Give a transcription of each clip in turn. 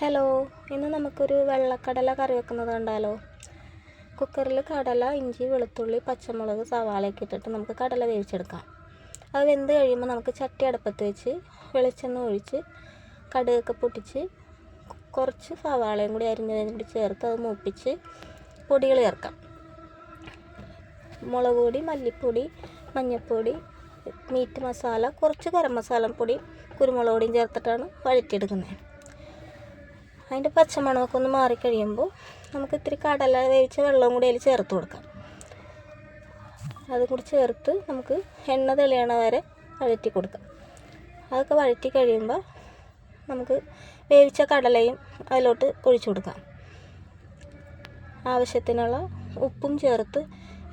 Hello ഇന്ന് നമുക്കൊരു വെള്ളക്കടല കറി വെക്കുന്നത് കണ്ടാലോ? കുക്കറിൽ കടല ഇഞ്ചി വെളുത്തുള്ളി പച്ചമുളക് സവാളയൊക്കെ ഇട്ടിട്ട് നമുക്ക് കടല വേവിച്ചെടുക്കാം. അത് വെന്ത് കഴിയുമ്പോൾ നമുക്ക് ചട്ടി അടുപ്പത്ത് വെച്ച് വെളിച്ചെണ്ണ ഒഴിച്ച് കടുകൊക്കെ പൊട്ടിച്ച് കുറച്ച് സവാളയും കൂടി അരിഞ്ഞതും കൂടി ചേർത്ത് അത് മൂപ്പിച്ച് പൊടികൾ ചേർക്കാം. മുളക് പൊടി മല്ലിപ്പൊടി മഞ്ഞൾപ്പൊടി മീറ്റ് മസാല കുറച്ച് ഗരം മസാല പൊടി കുരുമുളക് പൊടിയും ചേർത്തിട്ടാണ് വഴറ്റിയെടുക്കുന്നത്. അതിന്റെ പച്ചമണമൊക്കെ ഒന്ന് മാറിക്കഴിയുമ്പോൾ നമുക്ക് ഇത്തിരി കടല വേവിച്ച വെള്ളവും കൂടി അതിൽ ചേർത്ത് കൊടുക്കാം. അതും കൂടി ചേർത്ത് നമുക്ക് എണ്ണ തെളിയണ വരെ വഴറ്റി കൊടുക്കാം. അതൊക്കെ വഴറ്റി കഴിയുമ്പോൾ നമുക്ക് വേവിച്ച കടലയും അതിലോട്ട് ഒഴിച്ചു കൊടുക്കാം. ആവശ്യത്തിനുള്ള ഉപ്പും ചേർത്ത്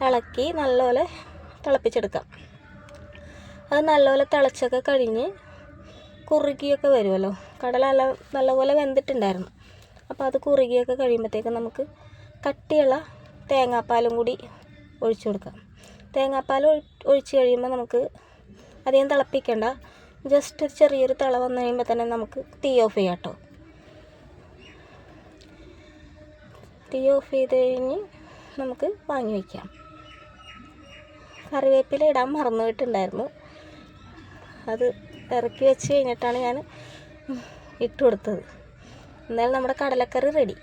ഇളക്കി നല്ലപോലെ തിളപ്പിച്ചെടുക്കാം. അത് നല്ലപോലെ തിളച്ചൊക്കെ കഴിഞ്ഞ് കുറുകിയൊക്കെ വരുമല്ലോ. കടല നല്ല നല്ലപോലെ വെന്തിട്ടുണ്ടായിരുന്നു. അപ്പോൾ അത് കുറുകിയൊക്കെ കഴിയുമ്പോഴത്തേക്ക് നമുക്ക് കട്ടിയുള്ള തേങ്ങാപ്പാലും കൂടി ഒഴിച്ചു കൊടുക്കാം. തേങ്ങാപ്പാൽ ഒഴിച്ച് കഴിയുമ്പോൾ നമുക്ക് അധികം തിളപ്പിക്കേണ്ട. ജസ്റ്റ് ഒരു ചെറിയൊരു തിള വന്നു കഴിയുമ്പോൾ തന്നെ നമുക്ക് തീ ഓഫ് ചെയ്യാം കേട്ടോ. തീ ഓഫ് ചെയ്ത് കഴിഞ്ഞ് നമുക്ക് വാങ്ങി വയ്ക്കാം കറിവേപ്പില ഇടാൻ മറന്നു പോയിട്ടുണ്ടായിരുന്നു. അത് ഇറക്കി വെച്ച് കഴിഞ്ഞിട്ടാണ് ഞാൻ ഇട്ട് കൊടുത്തത്. എന്നാലും നമ്മുടെ കടലക്കറി റെഡി